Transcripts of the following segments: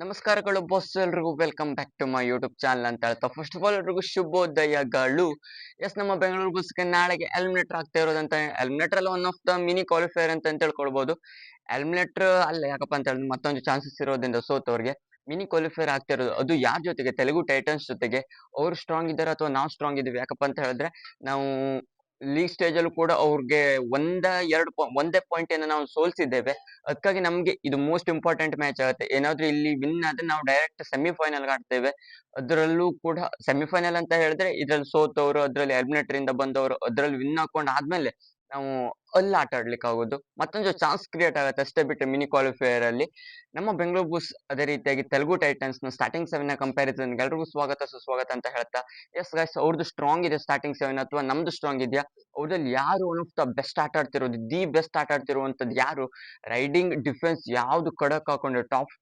ನಮಸ್ಕಾರಗಳು ಬಾಸ್ ಎಲ್ರಿಗೂ. Welcome back to my YouTube channel ಅಂತ ಹೇಳ್ತಾ. ಫಸ್ಟ್ ಆಫ್ ಆಲ್ ಎಲ್ರಿಗೂ ಶುಭೋದಯಗಳು. ಎಸ್ ನಮ್ಮ ಬೆಂಗಳೂರು ಬಸ್ಗೆ ನಾಳೆಗೆ ಎಲಿಮಿನೇಟರ್ ಆಗ್ತಾ ಇರೋದಂತ ಎಲಿಮಿನೇಟರ್ ಅಲ್ಲಿ one of the mini qualifier ಅಂತ ಅಂತ ಹೇಳ್ಕೊಳ್ಬಹುದು ಎಲಿಮಿನೇಟರ್ ಅಲ್ಲ ಯಾಕಪ್ಪ ಅಂತ ಹೇಳಿದ್ರೆ ಮತ್ತೊಂದು ಚಾನ್ಸಸ್ ಇರೋದ್ರಿಂದ ಸೋತವ್ರಿಗೆ ಮಿನಿ ಕ್ವಾಲಿಫೈಯರ್ ಆಗ್ತಾ ಇರೋದು. ಅದು ಯಾರ ಜೊತೆಗೆ? ತೆಲುಗು ಟೈಟನ್ಸ್ ಜೊತೆಗೆ. ಅವ್ರು ಸ್ಟ್ರಾಂಗ್ ಇದ್ದಾರೆ ಅಥವಾ ನಾವು ಸ್ಟ್ರಾಂಗ್ ಇದೀವಿ ಯಾಕಪ್ಪ ಅಂತ ಹೇಳಿದ್ರೆ, ನಾವು ಲೀಗ್ ಸ್ಟೇಜ್ ಅಲ್ಲೂ ಕೂಡ ಅವ್ರಿಗೆ ಒಂದ, ಎರಡು ಒಂದೇ ಪಾಯಿಂಟ್ ಏನ ನಾವು ಸೋಲ್ಸಿದ್ದೇವೆ. ಅದಕ್ಕಾಗಿ ನಮ್ಗೆ ಇದು ಮೋಸ್ಟ್ ಇಂಪಾರ್ಟೆಂಟ್ ಮ್ಯಾಚ್ ಆಗುತ್ತೆ. ಏನಾದ್ರೂ ಇಲ್ಲಿ ವಿನ್ ಆದ್ರೆ ನಾವು ಡೈರೆಕ್ಟ್ ಸೆಮಿಫೈನಲ್ ಆಡ್ತೇವೆ. ಅದರಲ್ಲೂ ಕೂಡ ಸೆಮಿಫೈನಲ್ ಅಂತ ಹೇಳಿದ್ರೆ ಇದ್ರಲ್ಲಿ ಸೋತವರು, ಅದ್ರಲ್ಲಿ ಎಲಿಮಿನೇಟರ್ ಇಂದ ಬಂದವರು, ಅದ್ರಲ್ಲಿ ವಿನ್ ಹಾಕೊಂಡ್ ಆದ್ಮೇಲೆ ನಾವು ಅಲ್ಲಿ ಆಟ ಆಡ್ಲಿಕ್ಕೆ ಆಗೋದು. ಮತ್ತೊಂದು ಚಾನ್ಸ್ ಕ್ರಿಯೇಟ್ ಆಗುತ್ತೆ ಅಷ್ಟೇ ಬಿಟ್ಟು ಮಿನಿ ಕ್ವಾಲಿಫೈಯರ್ ಅಲ್ಲಿ. ನಮ್ಮ ಬೆಂಗಳೂರು ಅದೇ ರೀತಿಯಾಗಿ ತೆಲುಗು ಟೈಟನ್ಸ್ನ ಸ್ಟಾರ್ಟಿಂಗ್ ಸೆವೆನ್ ಕಂಪ್ಯಾರಿಸನ್ ಎಲ್ರಿಗೂ ಸ್ವಾಗತ ಸುಸ್ವಾಗತ ಅಂತ ಹೇಳ್ತಾ ಎಸ್ ಗೈಸ್ ಅವ್ರದ್ದು ಸ್ಟ್ರಾಂಗ್ ಇದೆ ಸ್ಟಾರ್ಟಿಂಗ್ ಸೆವೆನ್ ಅಥವಾ ನಮ್ದು ಸ್ಟ್ರಾಂಗ್ ಇದೆಯಾ? ಅವ್ರಲ್ಲಿ ಯಾರು ಒನ್ ಆಫ್ ದ ಬೆಸ್ಟ್ ಆಟ ಆಡ್ತಿರೋದು ದಿ ಬೆಸ್ಟ್ ಆಟ ಆಡ್ತಿರುವಂತದ್ದು ಯಾರು? ರೈಡಿಂಗ್ ಡಿಫೆನ್ಸ್ ಯಾವ್ದು ಕಡಕ್ ಹಾಕೊಂಡು ಟಾಪ್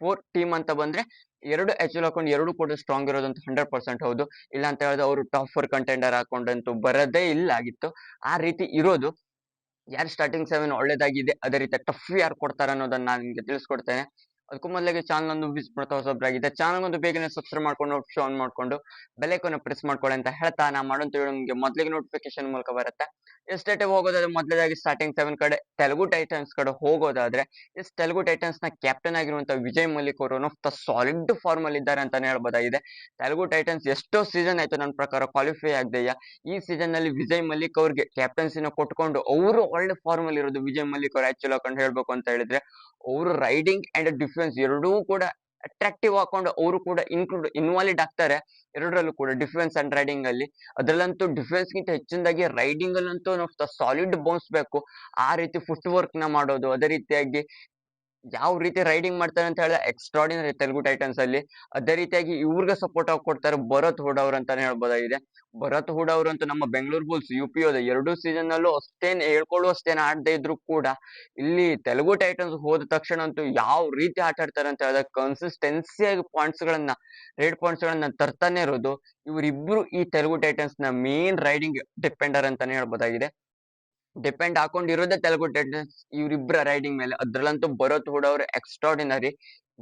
ಫೋರ್ ಟೀಮ್ ಅಂತ ಬಂದ್ರೆ ಎರಡು ಎಚ್ ಹಾಕೊಂಡು ಎರಡು ಕೂಡ ಸ್ಟ್ರಾಂಗ್ ಇರೋದಂತ ಹಂಡ್ರೆಡ್ ಪರ್ಸೆಂಟ್ ಹೌದು. ಇಲ್ಲ ಅಂತ ಹೇಳಿದ್ರೆ ಅವರು ಟಾಪ್ ಫೋರ್ ಕಂಟೆಂಡರ್ ಹಾಕೊಂಡಂತೂ ಬರದೇ ಇಲ್ಲ ಆಗಿತ್ತು. ಆ ರೀತಿ ಇರೋದು. ಯಾರು ಸ್ಟಾರ್ಟಿಂಗ್ ಸೆವೆನ್ ಒಳ್ಳೇದಾಗಿದೆ, ಅದೇ ರೀತಿ ಟಫ್ ಯಾರು ಕೊಡ್ತಾರೆ ಅನ್ನೋದನ್ನ ನಾನು ನಿಮಗೆ ತಿಳಿಸ್ಕೊಡ್ತೇನೆ. ಅದಕ್ಕೂ ಮೊದಲಿಗೆ ಚಾನಲ್ ಒಂದು ವಿಸಿಟ್ ಮಾಡ್ತಾ ಹೊಸೊಬ್ಬರಾಗಿದೆ ಚಾನಲ್ ಒಂದು ಬೇಗನೆ ಸಬ್ಸ್ಕ್ರೈಬ್ ಮಾಡ್ಕೊಂಡು ನೋಟಿಫಿಕೇಶನ್ ಆನ್ ಮಾಡ್ಕೊಂಡು ಬೆಲೈಕನ್ನ ಪ್ರೆಸ್ ಮಾಡ್ಕೊಳ್ಳಿ ಅಂತ ಹೇಳ್ತಾ ನಾ ಮಾಡೋಂತ ನಿಮಗೆ ಮೊದಲಿಗೆ ನೋಟಿಫಿಕೇಶನ್ ಮೂಲಕ ಬರುತ್ತೆ. ಎಸ್ಟೇಟ್ ಹೋಗೋದಾದ್ರೆ ಮೊದಲೇದಾಗಿ ಸ್ಟಾರ್ಟಿಂಗ್ ಸೆವೆನ್ ಕಡೆ, ತೆಲುಗು ಟೈಟನ್ಸ್ ಕಡೆ ಹೋಗೋದಾದ್ರೆ, ಎಸ್ ತೆಲುಗು ಟೈಟನ್ಸ್ನ ಕ್ಯಾಪ್ಟನ್ ಆಗಿರುವಂತ ವಿಜಯ್ ಮಲ್ಲಿಕ್ ಅವರು one of the solid form ಅಲ್ಲಿ ಇದ್ದಾರೆ ಅಂತಾನೆ ಹೇಳ್ಬೋದಾಗಿದೆ. ತೆಲುಗು ಟೈಟನ್ಸ್ ಎಷ್ಟೋ ಸೀಸನ್ ಆಯ್ತು ನನ್ನ ಪ್ರಕಾರ ಕ್ವಾಲಿಫೈ ಆಗಿದೆಯಾ? ಈ ಸೀಸನ್ನಲ್ಲಿ ವಿಜಯ್ ಮಲ್ಲಿಕ್ ಅವ್ರಿಗೆ ಕ್ಯಾಪ್ಟನ್ಸಿನ ಕೊಟ್ಕೊಂಡು ಅವರು ಒಳ್ಳೆ ಫಾರ್ಮ್ ಅಲ್ಲಿ ಇರೋದು ವಿಜಯ್ ಮಲ್ಲಿಕ್ ಅವರು ಆಕ್ಚುಲ್ ಹಾಕೊಂಡು ಹೇಳ್ಬೇಕು ಅಂತ ಹೇಳಿದ್ರೆ, ಅವರು ರೈಡಿಂಗ್ ಅಂಡ್ ಡಿಫೆನ್ಸ್ ಎರಡೂ ಕೂಡ ಅಟ್ರಾಕ್ಟಿವ್ ಹಾಕೊಂಡು ಅವರು ಕೂಡ ಇನ್ಕ್ಲೂಡ್ ಇನ್ವಾಲ್ವ್ ಆಗ್ತಾರೆ. ಎರಡರಲ್ಲೂ ಕೂಡ ಡಿಫೆನ್ಸ್ ಅಂಡ್ ರೈಡಿಂಗ್ ಅಲ್ಲಿ. ಅದರಲ್ಲಂತೂ ಡಿಫೆನ್ಸ್ ಗಿಂತ ಹೆಚ್ಚಿನದಾಗಿ ರೈಡಿಂಗ್ ಅಲ್ಲಂತೂ ಸಾಲಿಡ್ ಬೌನ್ಸ್ ಬೇಕು. ಆ ರೀತಿ ಫುಟ್ ವರ್ಕ್ನ ಮಾಡೋದು, ಅದೇ ರೀತಿಯಾಗಿ ಯಾವ ರೀತಿ ರೈಡಿಂಗ್ ಮಾಡ್ತಾರೆ ಅಂತ ಹೇಳಿದ್ರೆ ಎಕ್ಸ್ಟ್ರಾಡಿನರಿ ತೆಲುಗು ಟೈಟನ್ಸ್ ಅಲ್ಲಿ. ಅದೇ ರೀತಿಯಾಗಿ ಇವ್ರಿಗೆ ಸಪೋರ್ಟ್ ಆಗಿ ಕೊಡ್ತಾರೆ ಭರತ್ ಹುಡ್ ಅವ್ರ ಅಂತಾನೆ ಹೇಳ್ಬೋದಾಗಿದೆ. ಭರತ್ ಹುಡ್ ಅಂತೂ ನಮ್ಮ ಬೆಂಗಳೂರು ಬುಲ್ಸ್ ಯು ಪಿ ಎರಡು ಸೀಸನ್ ನಲ್ಲೂ ಅಷ್ಟೇನ್ ಹೇಳ್ಕೊಳ್ಳುವಷ್ಟೇನ್ ಆಡದೇ ಇದ್ರು ಕೂಡ ಇಲ್ಲಿ ತೆಲುಗು ಟೈಟನ್ಸ್ ಹೋದ ತಕ್ಷಣ ಅಂತೂ ಯಾವ ರೀತಿ ಆಟ ಆಡ್ತಾರೆ ಅಂತ ಹೇಳಿದ್ರೆ ಕನ್ಸಿಸ್ಟೆನ್ಸಿ ಆಗಿ ಪಾಯಿಂಟ್ಸ್ ಗಳನ್ನ ರೇಡ್ ಪಾಯಿಂಟ್ಸ್ ಗಳನ್ನ ತರ್ತಾನೆ ಇರೋದು. ಇವರಿಬ್ರು ಈ ತೆಲುಗು ಟೈಟನ್ಸ್ನ ಮೇನ್ ರೈಡಿಂಗ್ ಡಿಪೆಂಡರ್ ಅಂತಾನೆ ಹೇಳ್ಬೋದಾಗಿದೆ. ಡಿಪೆಂಡ್ ಹಾಕೊಂಡಿರೋದೇ ತೆಲುಗು ಟೈಟನ್ಸ್ ಇವರಿಬ್ಬರ ರೈಡಿಂಗ್ ಮೇಲೆ. ಅದ್ರಲ್ಲಂತೂ ಭರತ್ ಹುಡ್ ಅವರು ಎಕ್ಸ್ಟ್ರಾಡಿನರಿ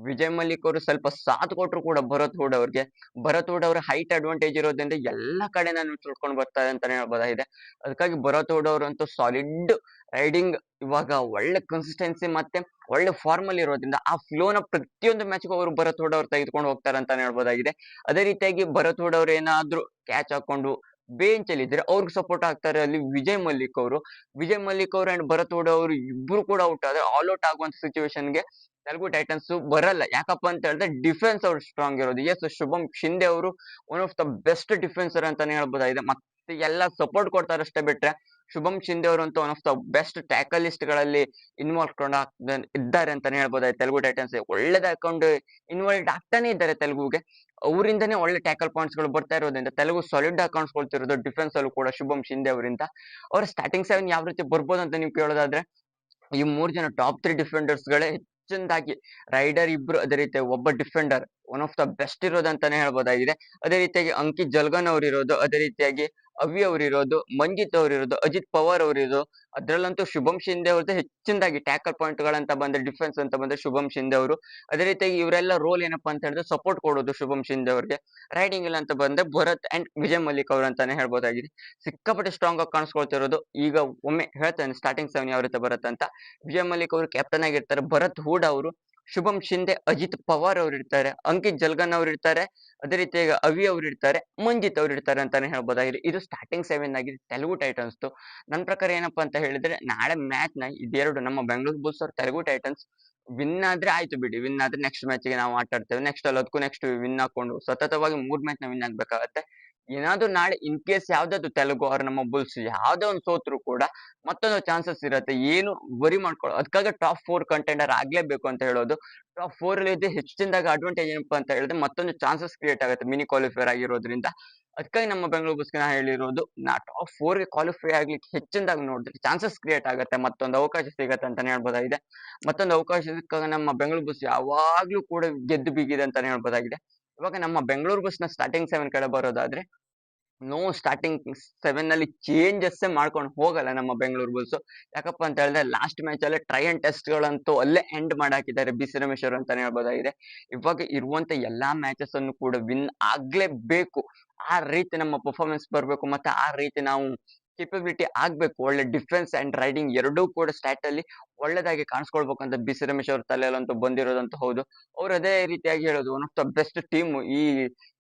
ವಿಜಯ್ ಮಲ್ಲಿಕ್ ಅವರು ಸ್ವಲ್ಪ ಸಾಥ್ ಕೊಟ್ರು ಕೂಡ ಭರತ್ ಹುಡ್ ಅವ್ರಿಗೆ. ಭರತ್ ಹುಡ್ ಅವ್ರ ಹೈಟ್ ಅಡ್ವಾಂಟೇಜ್ ಇರೋದ್ರಿಂದ ಎಲ್ಲ ಕಡೆ ನಾನು ತಿಳ್ಕೊಂಡು ಬರ್ತಾರೆ ಅಂತಾನೆ ಹೇಳ್ಬೋದಾಗಿದೆ ಅದಕ್ಕಾಗಿ ಭರತ್ ಹುಡ್ ಅವರು ಅಂತೂ ಸಾಲಿಡ್ ರೈಡಿಂಗ್ ಇವಾಗ ಒಳ್ಳೆ ಕನ್ಸಿಸ್ಟೆನ್ಸಿ ಮತ್ತೆ ಒಳ್ಳೆ ಫಾರ್ಮ್ ಅಲ್ಲಿ ಇರೋದ್ರಿಂದ ಆ ಫ್ಲೋನ ಪ್ರತಿಯೊಂದು ಮ್ಯಾಚ್ಗೂ ಅವರು ಭರತ್ ಹುಡ್ ಅವ್ರು ತೆಗೆದುಕೊಂಡು ಹೋಗ್ತಾರೆ ಅಂತಾನೆ ಹೇಳ್ಬೋದಾಗಿದೆ. ಅದೇ ರೀತಿಯಾಗಿ ಭರತ್ ಹುಡ್ ಅವ್ರು ಏನಾದ್ರೂ ಕ್ಯಾಚ್ ಹಾಕೊಂಡು ಬೇಂಚ್ ಅಲ್ಲಿ ಇದ್ರೆ ಅವ್ರಿಗೆ ಸಪೋರ್ಟ್ ಆಗ್ತಾರೆ ಅಲ್ಲಿ ವಿಜಯ್ ಮಲ್ಲಿಕ್ ಅವರು. ವಿಜಯ್ ಮಲ್ಲಿಕ್ ಅವರು ಅಂಡ್ ಭರತ್ ಹೋಡ ಅವರು ಇಬ್ರು ಕೂಡ ಔಟ್ ಆದ್ರೆ ಆಲ್ ಔಟ್ ಆಗುವಂತ ಸಿಚುವೇಶನ್ಗೆ ತೆಲುಗು ಟೈಟನ್ಸ್ ಬರಲ್ಲ. ಯಾಕಪ್ಪ ಅಂತ ಹೇಳಿದ್ರೆ ಡಿಫೆನ್ಸ್ ಅವ್ರು ಸ್ಟ್ರಾಂಗ್ ಇರೋದು. ಎಸ್ ಶುಭಂ ಶಿಂದೆ ಅವರು one of the best defencer ಅಂತಾನೆ ಹೇಳ್ಬೋದಾಗಿದೆ. ಮತ್ತೆ ಎಲ್ಲ ಸಪೋರ್ಟ್ ಕೊಡ್ತಾರೆ ಅಷ್ಟೇ ಬಿಟ್ರೆ ಶುಭಂ ಶಿಂದೆ ಅವರು ಅಂತ ಒನ್ ಆಫ್ ದ ಬೆಸ್ಟ್ ಟ್ಯಾಕಲಿಸ್ಟ್ಗಳಲ್ಲಿ ಇನ್ವಾಲ್ವ್ ಇದ್ದಾರೆ ಅಂತಾನೆ ಹೇಳ್ಬೋದು. ತೆಲುಗು ಟೈಟನ್ಸ್ ಒಳ್ಳೆದ ಹಾಕೊಂಡು ಇನ್ವಾಲ್ವ್ ಆಗ್ತಾನೆ ಇದ್ದಾರೆ ತೆಲುಗುಗೆ. ಅವರಿಂದನೇ ಒಳ್ಳೆ ಟ್ಯಾಕಲ್ ಪಾಯಿಂಟ್ಸ್ಗಳು ಬರ್ತಾ ಇರೋದ್ರಿಂದ, ತೆಲುಗು ಸಾಲಿಡ್ ಅಕೌಂಟ್ಸ್ ಕೊಳ್ತಿರೋದು ಡಿಫೆನ್ಸ್ ಅಲ್ಲೂ ಕೂಡ ಶುಭಂ ಶಿಂದೆ ಅವರಿಂದ. ಅವ್ರ ಸ್ಟಾರ್ಟಿಂಗ್ ಸೆವೆನ್ ಯಾವ ರೀತಿ ಬರ್ಬೋದು ಅಂತ ನೀವು ಕೇಳೋದಾದ್ರೆ, ಈ ಮೂರ್ ಜನ ಟಾಪ್ ತ್ರೀ ಡಿಫೆಂಡರ್ಸ್ ಗಳೇ ಹೆಚ್ಚಿನದಾಗಿ ರೈಡರ್ ಇಬ್ರು ಅದೇ ರೀತಿ ಒಬ್ಬ defender one of the best ಇರೋದು ಅಂತಾನೆ ಹೇಳ್ಬೋದಾಗಿದೆ. ಅದೇ ರೀತಿಯಾಗಿ ಅಂಕಿತ್ ಜಲ್ಗನ್ ಅವ್ರು ಇರೋದು ಅದೇ ರೀತಿಯಾಗಿ ಅವಿ ಅವ್ರು ಇರೋದು ಮಂಜಿತ್ ಅವ್ರು ಇರೋದು ಅಜಿತ್ ಪವಾರ್ ಇರೋದು ಅದ್ರಲ್ಲಂತೂ ಶುಭಂ ಶಿಂದೆ ಅವ್ರದ್ದು ಹೆಚ್ಚಿನದಾಗಿ ಟ್ಯಾಕಲ್ ಪಾಯಿಂಟ್ ಗಳಂತ ಬಂದ್ರೆ, ಡಿಫೆನ್ಸ್ ಅಂತ ಬಂದ್ರೆ ಶುಭಂ ಶಿಂದೆ ಅವರು. ಅದೇ ರೀತಿಯಾಗಿ ಇವರೆಲ್ಲ ರೋಲ್ ಏನಪ್ಪಾ ಅಂತ ಹೇಳಿದ್ರೆ ಸಪೋರ್ಟ್ ಕೊಡೋದು ಶುಭಂ ಶಿಂದೆ ಅವ್ರಿಗೆ. ರೈಡಿಂಗ್ ಇಲ್ಲ ಅಂತ ಬಂದ್ರೆ ಭರತ್ ಅಂಡ್ ವಿಜಯ್ ಮಲ್ಲಿಕ್ ಅವ್ರು ಅಂತಾನೆ ಹೇಳ್ಬೋದಾಗಿದೆ. ಸಿಕ್ಕಾಪಟ್ಟೆ ಸ್ಟ್ರಾಂಗ್ ಆಗಿ ಕಾಣಿಸ್ಕೊಳ್ತಿರೋದು ಈಗ ಒಮ್ಮೆ ಹೇಳ್ತೇನೆ ಸ್ಟಾರ್ಟಿಂಗ್ ಸೆವೆನ್ ಯಾವ ರೀತಿ ಬರುತ್ತೆ ಅಂತ ವಿಜಯ್ ಮಲ್ಲಿಕ್ ಅವರು ಕ್ಯಾಪ್ಟನ್ ಆಗಿರ್ತಾರೆ, ಭರತ್ ಹೂಡ್ ಅವರು. ಶುಭಂ ಶಿಂದೆ ಅಜಿತ್ ಪವಾರ್ ಅವ್ರು ಇರ್ತಾರೆ, ಅಂಕಿತ್ ಜಲ್ಗನ್ ಅವ್ರು ಇರ್ತಾರೆ, ಅದೇ ರೀತಿಯಾಗಿ ಅವಿ ಅವ್ರು ಇರ್ತಾರೆ, ಮಂಜಿತ್ ಅವ್ರು ಇರ್ತಾರೆ ಅಂತಾನೆ ಹೇಳ್ಬೋದಾಗಿದೆ. ಇದು ಸ್ಟಾರ್ಟಿಂಗ್ ಸೆವೆನ್ ಆಗಿದೆ ತೆಲುಗು ಟೈಟನ್ಸ್ ನನ್ನ ಪ್ರಕಾರ ಏನಪ್ಪಾ ಅಂತ ಹೇಳಿದ್ರೆ, ನಾಳೆ ಮ್ಯಾಚ್ನ ಇದೆರಡು ನಮ್ಮ ಬೆಂಗಳೂರು ಬುಲ್ಸ್ ಅವ್ರ ತೆಲುಗು ಟೈಟನ್ಸ್ ವಿನ್ ಆದ್ರೆ ಆಯ್ತು ಬಿಡಿ ವಿನ್ ಆದ್ರೆ ನೆಕ್ಸ್ಟ್ ಮ್ಯಾಚ್ಗೆ ನಾವು ಆಟ ಆಡ್ತೇವೆ ನೆಕ್ಸ್ಟ್ ಅಲ್ಲಿ ಅದಕ್ಕೂ ನೆಕ್ಸ್ಟ್ ವಿನ್ ಹಾಕೊಂಡು ಸತತವಾಗಿ ಮೂರ್ ಮ್ಯಾಚ್ನ ವಿನ್ ಆಗ್ಬೇಕಾಗತ್ತೆ. ಏನಾದ್ರೂ ನಾಳೆ ಇನ್ ಕೇಸ್ ಯಾವ್ದಾದ್ರು ತೆಲುಗು ಅವ್ರ ನಮ್ಮ ಬುಲ್ಸ್ ಯಾವ್ದೇ ಒಂದು ಸೋತ್ರು ಕೂಡ ಮತ್ತೊಂದು ಚಾನ್ಸಸ್ ಇರುತ್ತೆ. ಏನು ವರಿ ಮಾಡ್ಕೊಳ್ಳೋ ಅದಕ್ಕಾಗಿ ಟಾಪ್ ಫೋರ್ ಕಂಟೆಂಡರ್ ಆಗ್ಲೇಬೇಕು ಅಂತ ಹೇಳೋದು. ಟಾಪ್ ಫೋರ್ ಅಲ್ಲಿ ಹೆಚ್ಚಿನದಾಗ ಅಡ್ವಾಂಟೇಜ್ ಏನಪ್ಪ ಅಂತ ಹೇಳಿದ್ರೆ ಮತ್ತೊಂದು ಚಾನ್ಸಸ್ ಕ್ರಿಯೇಟ್ ಆಗುತ್ತೆ ಮಿನಿ ಕ್ವಾಲಿಫೈರ್ ಆಗಿರೋದ್ರಿಂದ. ಅದಕ್ಕಾಗಿ ನಮ್ಮ ಬೆಂಗಳೂರು ಬಸ್ಗೆ ಹೇಳಿರೋದು, ನಾ ಟಾಪ್ ಫೋರ್ಗೆ ಕ್ವಾಲಿಫೈ ಆಗ್ಲಿಕ್ಕೆ ಹೆಚ್ಚಿನದಾಗಿ ನೋಡಿದ್ರೆ ಚಾನ್ಸಸ್ ಕ್ರಿಯೇಟ್ ಆಗುತ್ತೆ. ಮತ್ತೊಂದು ಅವಕಾಶ ಸಿಗತ್ತೆ ಅಂತಾನೆ ಹೇಳ್ಬೋದಾಗಿದೆ. ಮತ್ತೊಂದು ಅವಕಾಶ ಸಿಕ್ಕಾಗ ನಮ್ಮ ಬೆಂಗಳೂರು ಬಸ್ ಯಾವಾಗ್ಲೂ ಕೂಡ ಗೆದ್ದು ಬಿಗಿದೆ ಅಂತಾನೆ ಹೇಳ್ಬೋದಾಗಿದೆ. ಇವಾಗ ನಮ್ಮ ಬೆಂಗಳೂರು ಬಸ್ನ ಸ್ಟಾರ್ಟಿಂಗ್ ಸೆವೆನ್ ಕಡೆ ಬರೋದಾದ್ರೆ ನೋ ಸ್ಟಾರ್ಟಿಂಗ್ ಸೆವೆನ್ ಅಲ್ಲಿ ಚೇಂಜಸ್ ಮಾಡ್ಕೊಂಡು ಹೋಗಲ್ಲ ನಮ್ಮ ಬೆಂಗಳೂರು ಬುಲ್ಸ್ ಯಾಕಪ್ಪ ಅಂತ ಹೇಳಿದ್ರೆ ಲಾಸ್ಟ್ ಮ್ಯಾಚ್ ಅಲ್ಲಿ ಟ್ರೈ ಅಂಡ್ ಟೆಸ್ಟ್ ಗಳಂತೂ ಅಲ್ಲೇ ಎಂಡ್ ಮಾಡಾಕಿದ್ದಾರೆ ಬಿ ಸಿ ರಮೇಶ್ವರ್ ಅಂತಾನೆ ಹೇಳ್ಬೋದಾಗಿದೆ. ಇವಾಗ ಇರುವಂತ ಎಲ್ಲಾ ಮ್ಯಾಚಸ್ ಅನ್ನು ಕೂಡ ವಿನ್ ಆಗ್ಲೇಬೇಕು. ಆ ರೀತಿ ನಮ್ಮ ಪರ್ಫಾರ್ಮೆನ್ಸ್ ಬರಬೇಕು ಮತ್ತೆ ಆ ರೀತಿ ನಾವು ಕೇಪಬಿಲಿಟಿ ಆಗ್ಬೇಕು, ಒಳ್ಳೆ ಡಿಫೆನ್ಸ್ ಅಂಡ್ ರೈಡಿಂಗ್ ಎರಡೂ ಕೂಡ ಸ್ಟಾಟ್ ಅಲ್ಲಿ ಒಳ್ಳೆದಾಗಿ ಕಾಣಿಸ್ಕೊಳ್ಬೇಕು ಅಂತ ಬಿಸಿ ರಮೇಶ್ ಅವ್ರ ತಲೆಯಲ್ಲಂತೂ ಬಂದಿರೋದಂತೂ ಹೌದು. ಅವ್ರು ಅದೇ ರೀತಿಯಾಗಿ ಹೇಳೋದು one of the best team ಈ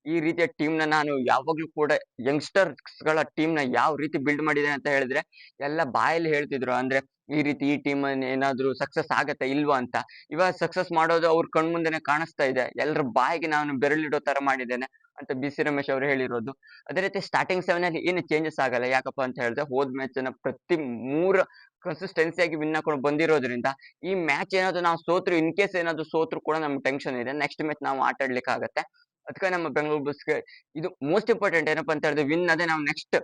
ಈ ರೀತಿಯ ಟೀಮ್ನ ನಾನು ಯಾವಾಗ್ಲೂ ಕೂಡ ಯಂಗ್ಸ್ಟರ್ಸ್ಗಳ ಟೀಮ್ನ ಯಾವ ರೀತಿ ಬಿಲ್ಡ್ ಮಾಡಿದೆ ಅಂತ ಹೇಳಿದ್ರೆ, ಎಲ್ಲ ಬಾಯಲ್ಲಿ ಹೇಳ್ತಿದ್ರು, ಅಂದ್ರೆ ಈ ರೀತಿ ಈ ಟೀಮ್ ಏನಾದ್ರು ಸಕ್ಸಸ್ ಆಗತ್ತೆ ಇಲ್ವಾ ಅಂತ. ಇವಾಗ ಸಕ್ಸಸ್ ಮಾಡೋದು ಅವ್ರ ಕಣ್ಮುಂದೆನೆ ಕಾಣಿಸ್ತಾ ಇದೆ. ಎಲ್ಲರ ಬಾಯಿಗೆ ನಾನು ಬೆರಳಿಡೋ ತರ ಮಾಡಿದ್ದೇನೆ. ಅಂತ ಬಿ ಸಿ ರಮೇಶ್ ಅವರು ಹೇಳಿರೋದು. ಅದೇ ರೀತಿ ಸ್ಟಾರ್ಟಿಂಗ್ ಸೆವೆನ್ ಅಲ್ಲಿ ಏನು ಚೇಂಜಸ್ ಆಗಲ್ಲ, ಯಾಕಪ್ಪ ಅಂತ ಹೇಳಿದ್ರೆ ಹೋದ್ ಮ್ಯಾಚ್ನ ಪ್ರತಿ ಮೂರು ಕನ್ಸಿಸ್ಟೆನ್ಸಿ ಆಗಿ ವಿನ್ ಹಾಕೊಂಡು ಬಂದಿರೋದ್ರಿಂದ ಈ ಮ್ಯಾಚ್ ಏನಾದ್ರು ನಾವು ಸೋತ್ರು ಇನ್ ಕೇಸ್ ಏನಾದ್ರು ಸೋತ್ರು ಕೂಡ ನಮ್ಗೆ ಟೆನ್ಷನ್ ಇದೆ. ನೆಕ್ಸ್ಟ್ ಮ್ಯಾಚ್ ನಾವು ಆಟ ಆಡ್ಲಿಕ್ಕೆ ಅದಕ್ಕೆ ನಮ್ಮ ಬೆಂಗಳೂರು ಬಸ್ಗೆ ಇದು ಮೋಸ್ಟ್ ಇಂಪಾರ್ಟೆಂಟ್ ಏನಪ್ಪ ಅಂತ ಹೇಳಿದ್ರೆ ವಿನ್ ಅದೇ ನಾವು ನೆಕ್ಸ್ಟ್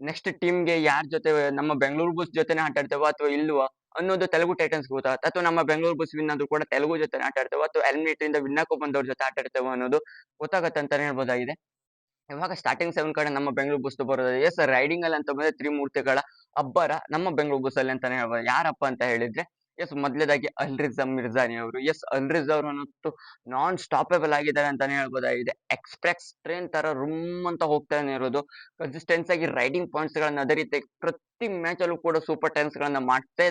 ನೆಕ್ಸ್ಟ್ ಟೀಮ್ಗೆ ಯಾರ ಜೊತೆ, ನಮ್ಮ ಬೆಂಗಳೂರು ಬಸ್ ಜೊತೆನೆ ಆಟ ಆಡ್ತೇವೋ ಅಥವಾ ಇಲ್ವೋ ಅನ್ನೋದು ತೆಲುಗು ಟೈಟನ್ಸ್ ಗೊತ್ತಾಗುತ್ತೆ ಅಥವಾ ನಮ್ಮ ಬೆಂಗಳೂರು ಬುಲ್ಸ್ ವಿನ್ ಕೂಡ ತೆಲುಗು ಜೊತೆ ಆಟ ಆಡ್ತೇವೆ, ಅಥವಾ ಎಲಿಮಿನೇಟರ್ ಇಂದ ಬಂದವ್ರ ಜೊತೆ ಆಟ ಆಡ್ತೇವೆ ಅನ್ನೋದು ಗೊತ್ತಾಗತ್ತೆ ಅಂತಾನೆ ಹೇಳ್ಬೋದಾಗಿದೆ. ಇವಾಗ ಸ್ಟಾರ್ಟಿಂಗ್ ಸೆವೆನ್ ಕಡೆ ನಮ್ಮ ಬೆಂಗಳೂರು ಬುಸ್ತು ಬರೋದು ಎಸ್ ರೈಡಿಂಗ್ ಅಲ್ಲಿ ಅಂತ ಬಂದ್ರೆ ತ್ರಿಮೂರ್ತಿಗಳ ಅಬ್ಬರ ನಮ್ಮ ಬೆಂಗಳೂರು ಬಸ್ ಅಲ್ಲಿ ಅಂತಾನೆ ಹೇಳ್ಬೋದು. ಯಾರಪ್ಪ ಅಂತ ಹೇಳಿದ್ರೆ ಎಸ್ ಮೊದಲೇದಾಗಿ ಅಲ್ರಿಜಾ ಮಿರ್ಜಾನಿ ಅವರು. ಎಸ್ ಅಲ್ರಿಜ್ ಅನ್ನೋದು ನಾನ್ ಸ್ಟಾಪೇಬಲ್ ಆಗಿದ್ದಾರೆ ಅಂತಾನೆ ಹೇಳ್ಬೋದಾಗಿದೆ. ಎಕ್ಸ್ಪ್ರೆಸ್ ಟ್ರೈನ್ ತರ ರೂಮ್ ಅಂತ ಹೋಗ್ತಾನೆ ಇರೋದು. ಕನ್ಸಿಸ್ಟೆನ್ಸ್ ಆಗಿ ರೈಡಿಂಗ್ ಪಾಯಿಂಟ್ಸ್ ಗಳನ್ನ ಅದೇ ರೀತಿ ಪ್ರತಿ ಮ್ಯಾಚ್ ಅಲ್ಲೂ ಕೂಡ ಸೂಪರ್ ಟೈಮ್ಸ್ ಗಳನ್ನ ಮಾಡ್ತಾ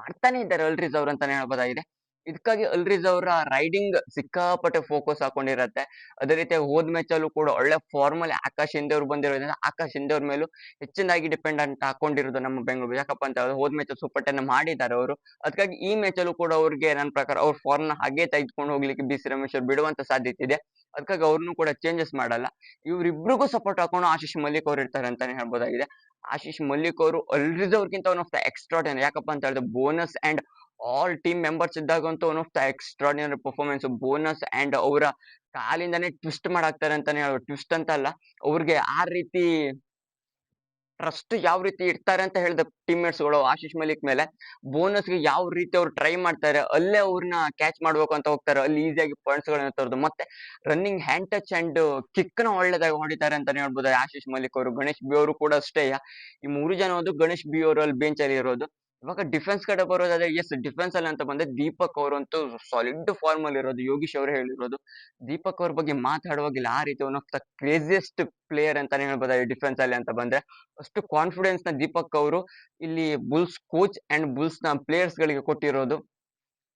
ಮಾಡ್ತಾನೆ ಇದ್ದಾರೆ ಅಲ್ರಿಜ್ ಅವ್ರು ಅಂತಾನೆ ಹೇಳ್ಬೋದಾಗಿದೆ. ಇದಕ್ಕಾಗಿ ಅಲ್ರಿಜ್ ಅವರ ರೈಡಿಂಗ್ ಸಿಕ್ಕಾಪಟ್ಟೆ ಫೋಕಸ್ ಹಾಕೊಂಡಿರತ್ತೆ. ಅದೇ ರೀತಿ ಹೋದ್ ಮ್ಯಾಚ್ ಅಲ್ಲೂ ಕೂಡ ಒಳ್ಳೆ ಫಾರ್ಮ್ ಅಲ್ಲಿ ಆಕಾಶ್ ಹಿಂದೆ ಅವ್ರು ಬಂದಿರೋದ್ರಿಂದ ಆಕಾಶ್ ಹಿಂದೆ ಅವ್ರ ಮೇಲೂ ಹೆಚ್ಚಿನಾಗಿ ಅಂತ ಹಾಕೊಂಡಿರೋದು ನಮ್ಮ ಬೆಂಗಳೂರು. ಯಾಕಪ್ಪ ಅಂತ ಹೇಳಿದ್ರೆ ಹೋದ್ ಮ್ಯಾಚ್ ಸೂಪರ್ ಮಾಡಿದ್ದಾರೆ ಅವರು. ಅದಕ್ಕಾಗಿ ಈ ಮ್ಯಾಚ್ ಅಲ್ಲೂ ಕೂಡ ಅವ್ರಿಗೆ ನನ್ನ ಪ್ರಕಾರ ಅವ್ರ ಫಾರ್ಮ್ನ ಹಾಗೆ ತೆಗೆದುಕೊಂಡು ಹೋಗ್ಲಿಕ್ಕೆ ಬಿ ಸಿ ರಮೇಶ್ ಅವ್ರು ಬಿಡುವಂತ ಸಾಧ್ಯತೆ ಇದೆ. ಅದಕ್ಕಾಗಿ ಅವ್ರನ್ನೂ ಕೂಡ ಚೇಂಜಸ್ ಮಾಡಲ್ಲ. ಇವ್ರಿಬ್ರಿಗೂ ಸಪೋರ್ಟ್ ಹಾಕೊಂಡು ಆಶೀಶ್ ಮಲ್ಲಿಕ್ ಅವ್ರು ಇರ್ತಾರೆ ಅಂತಾನೆ ಹೇಳ್ಬೋದಾಗಿದೆ. ಆಶೀಶ್ ಮಲ್ಲಿಕ್ ಅವರು ಅಲ್ರಿಜ್ ಅವ್ರಿಗಿಂತ ಒನ್ ಆಫ್ ದ ಎಕ್ಸ್ಟ್ರಾಡಿನರಿ ಯಾಕಪ್ಪ ಅಂತ ಹೇಳಿದ್ರೆ bonus and all team members ಇದ್ದಾಗಂತೂ one of the extraordinary performance bonus and ಅವರ ಕಾಲಿಂದಾನೇ ಟ್ವಿಸ್ಟ್ ಮಾಡಾಕ್ತಾರೆ ಅಂತಾನೆ ಹೇಳ್ಬೋದು. ಟ್ವಿಸ್ಟ್ ಅಂತ ಅಲ್ಲ, ಅವ್ರಿಗೆ ಆ ರೀತಿ ಟ್ರಸ್ಟ್ ಯಾವ ರೀತಿ ಇಡ್ತಾರೆ ಅಂತ ಹೇಳಿದ ಟೀಮ್ಮೇಟ್ಸ್ಗಳು, ಆಶೀಶ್ ಮಲಿಕ್ ಮೇಲೆ ಬೋನಸ್ಗೆ ಯಾವ ರೀತಿ ಅವ್ರು ಟ್ರೈ ಮಾಡ್ತಾರೆ, ಅಲ್ಲೇ ಅವ್ರನ್ನ ಕ್ಯಾಚ್ ಮಾಡ್ಬೇಕು ಅಂತ ಹೋಗ್ತಾರೆ, ಅಲ್ಲಿ ಈಸಿಯಾಗಿ ಪಾಯಿಂಟ್ಸ್ ಗಳನ್ನ ತರೋದು. ಮತ್ತೆ ರನ್ನಿಂಗ್ ಹ್ಯಾಂಡ್ ಟಚ್ ಅಂಡ್ ಕಿಕ್ನ ಒಳ್ಳೆದಾಗಿ ಹೊಡಿತಾರೆ ಅಂತಾನೆ ಹೇಳ್ಬೋದು ಆಶೀಶ್ ಮಲಿಕ್ ಅವರು, ಗಣೇಶ್ ಬಿ ಅವರು ಕೂಡ ಅಷ್ಟೇ. ಈ ಮೂರು ಜನ ಒಂದು ಗಣೇಶ್ ಬಿ ಅವರು ಅಲ್ಲಿ ಬೆಂಚ್ ಅಲ್ಲಿ ಇರೋದು. ಇವಾಗ ಡಿಫೆನ್ಸ್ ಕಡೆ ಬರೋದಾದ್ರೆ ಎಸ್ ಡಿಫೆನ್ಸ್ ಅಲ್ಲಿ ಅಂತ ಬಂದ್ರೆ ದೀಪಕ್ ಅವರಂತೂ ಸಾಲಿಡ್ ಫಾರ್ಮ್ ಅಲ್ಲಿ ಇರೋದು, ಯೋಗೀಶ್ ಅವರು ಹೇಳಿರೋದು. ದೀಪಕ್ ಅವ್ರ ಬಗ್ಗೆ ಮಾತಾಡುವಾಗಿಲ್ಲ ಆ ರೀತಿ one of the craziest player ಅಂತಾನೆ ಹೇಳ್ಬೋದು ಡಿಫೆನ್ಸ್ ಅಲ್ಲಿ ಅಂತ ಬಂದ್ರೆ. ಅಷ್ಟು ಕಾನ್ಫಿಡೆನ್ಸ್ನ ದೀಪಕ್ ಅವರು, ಇಲ್ಲಿ ಬುಲ್ಸ್ ಕೋಚ್ ಅಂಡ್ ಬುಲ್ಸ್ನ ಪ್ಲೇಯರ್ಸ್ ಗಳಿಗೆ ಕೊಟ್ಟಿರೋದು.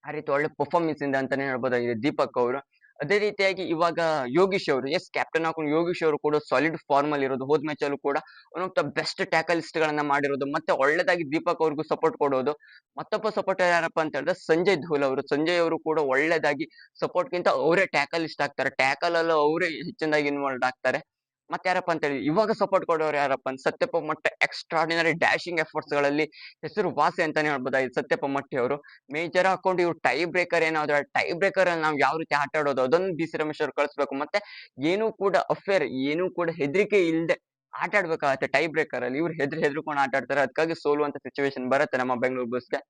ಆ ರೀತಿ ಒಳ್ಳೆ ಪರ್ಫಾರ್ಮೆನ್ಸ್ ಇಂದ ಅಂತಾನೆ ಹೇಳ್ಬೋದಾಗಿದೆ ದೀಪಕ್ ಅವರು. ಅದೇ ರೀತಿಯಾಗಿ ಇವಾಗ ಯೋಗೀಶ್ ಅವರು ಎಸ್ ಕ್ಯಾಪ್ಟನ್ ಹಾಕೊಂಡು ಯೋಗೀಶ್ ಅವರು ಕೂಡ ಸಾಲಿಡ್ ಫಾರ್ಮ್ ಅಲ್ಲಿ ಇರೋದು. ಹೋದ್ ಮ್ಯಾಚ್ ಅಲ್ಲೂ ಕೂಡ ಒನ್ ಆಫ್ ಬೆಸ್ಟ್ ಟ್ಯಾಕಲಿಸ್ಟ್ ಗಳನ್ನ ಮಾಡಿರೋದು. ಮತ್ತೆ ಒಳ್ಳೆದಾಗಿ ದೀಪಕ್ ಅವ್ರಿಗೂ ಸಪೋರ್ಟ್ ಕೊಡೋದು. ಮತ್ತೊಬ್ಬ ಸಪೋರ್ಟ್ ಯಾರಪ್ಪ ಅಂತ ಹೇಳಿದ್ರೆ ಸಂಜಯ್ ಧೂಲ್ ಅವರು. ಸಂಜಯ್ ಅವರು ಕೂಡ ಒಳ್ಳೆದಾಗಿ ಸಪೋರ್ಟ್ ಗಿಂತ ಅವರೇ ಟ್ಯಾಕಲಿಸ್ಟ್ ಆಗ್ತಾರೆ ಟ್ಯಾಕಲ್ ಅಲ್ಲೂ ಅವರೇ ಹೆಚ್ಚಿನದಾಗಿ ಇನ್ವಾಲ್ವ್ ಆಗ್ತಾರೆ. ಮತ್ತೆ ಯಾರಪ್ಪ ಅಂತ ಹೇಳಿ ಇವಾಗ ಸಪೋರ್ಟ್ ಕೊಡೋರು ಯಾರಪ್ಪ ಅಂತ ಸತ್ಯಪ್ಪ ಮಟ್ಟ ಎಕ್ಸ್ಟ್ರಾಡಿನರಿ ಡ್ಯಾಶಿಂಗ್ ಎಫರ್ಟ್ಸ್ಗಳಲ್ಲಿ ಹೆಸರು ವಾಸಿ ಅಂತಾನೆ ಹೇಳ್ಬೋದಾಗಿದೆ ಸತ್ಯಪ್ಪ ಮಟ್ಟಿ ಅವರು. ಮೇಜರ್ ಹಾಕೊಂಡು ಇವ್ರು ಟೈ ಬ್ರೇಕರ್ ಏನಾದ್ರು ಟೈ ಬ್ರೇಕರ್ ಅಲ್ಲಿ ನಾವು ಯಾವ ರೀತಿ ಆಟ ಆಡೋದು ಅದನ್ನು ಬಿ ಸಿ ರಮೇಶ್ ಅವ್ರು ಕಳಿಸ್ಬೇಕು. ಮತ್ತೆ ಏನೂ ಕೂಡ ಅಫೇರ್ ಏನೂ ಕೂಡ ಹೆದರಿಕೆ ಇಲ್ಲದೆ ಆಟ ಆಡ್ಬೇಕಾಗತ್ತೆ ಟೈ ಬ್ರೇಕರ್ ಅಲ್ಲಿ. ಇವ್ರು ಹೆದ್ರಿ ಹೆದ್ರಿಕೊಂಡು ಆಟ ಆಡ್ತಾರೆ ಅದಕ್ಕಾಗಿ ಸೋಲುವಂತ ಸಿಚುವೇಶನ್ ಬರುತ್ತೆ ನಮ್ಮ ಬೆಂಗಳೂರು ಬಸ್ಗೆ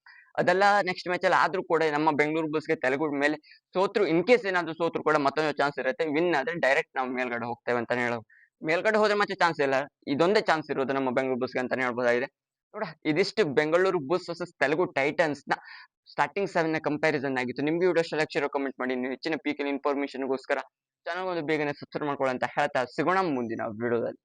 ಅದೆಲ್ಲ ನೆಕ್ಸ್ಟ್ ಮ್ಯಾಚ್ ಅಲ್ಲಿ ಆದ್ರೂ ಕೂಡ ನಮ್ಮ ಬೆಂಗಳೂರು ಬಸ್ಗೆ ತೆಲುಗು ಮೇಲೆ ಸೋತ್ರು ಇನ್ ಕೇಸ್ ಏನಾದ್ರು ಸೋತ್ರು ಕೂಡ ಮತ್ತೊಂದು ಚಾನ್ಸ್ ಇರುತ್ತೆ. ವಿನ್ ಆದ್ರೆ ಡೈರೆಕ್ಟ್ ನಾವು ಮೇಲ್ಗಡೆ ಹೋಗ್ತೇವೆ ಅಂತಾನೆ ಹೇಳೋ ಮೇಲ್ಗಡೆ ಹೋದ್ರೆ ಮತ್ತೆ ಚಾನ್ಸ್ ಇಲ್ಲ. ಇದೊಂದೇ ಚಾನ್ಸ್ ಇರೋದು ನಮ್ಮ ಬೆಂಗಳೂರು ಬುಸ್ಗೆ ಅಂತಾನೆ ಹೇಳ್ಬೋದಾಗಿದೆ. ನೋಡ, ಇದಿಷ್ಟು ಬೆಂಗಳೂರು ಬುಸ್ ವರ್ಸಸ್ ತೆಲುಗು ಟೈಟನ್ಸ್ನ ಸ್ಟಾರ್ಟಿಂಗ್ ಸೆವೆನ್ ಕಂಪ್ಯಾರಿಸನ್ ಆಗಿತ್ತು. ನಿಮ್ಗೆ ವಿಡಿಯೋ ಸೆಲೆಕ್ಷನ್ ಕಮೆಂಟ್ ಮಾಡಿ, ನೀವು ಹೆಚ್ಚಿನ ಪೀಕಿನ ಇನ್ಫಾರ್ಮೇಶನ್ಗೋಸ್ಕರ ಚಾನಲ್ ಒಂದು ಬೇಗನೆ ಸಬ್ಸ್ಕ್ರೈಬ್ ಮಾಡ್ಕೊಳ್ಳಿ ಅಂತ ಹೇಳ್ತಾ ಸಿಗೋಣ ಮುಂದಿನ ವಿಡಿಯೋದಲ್ಲಿ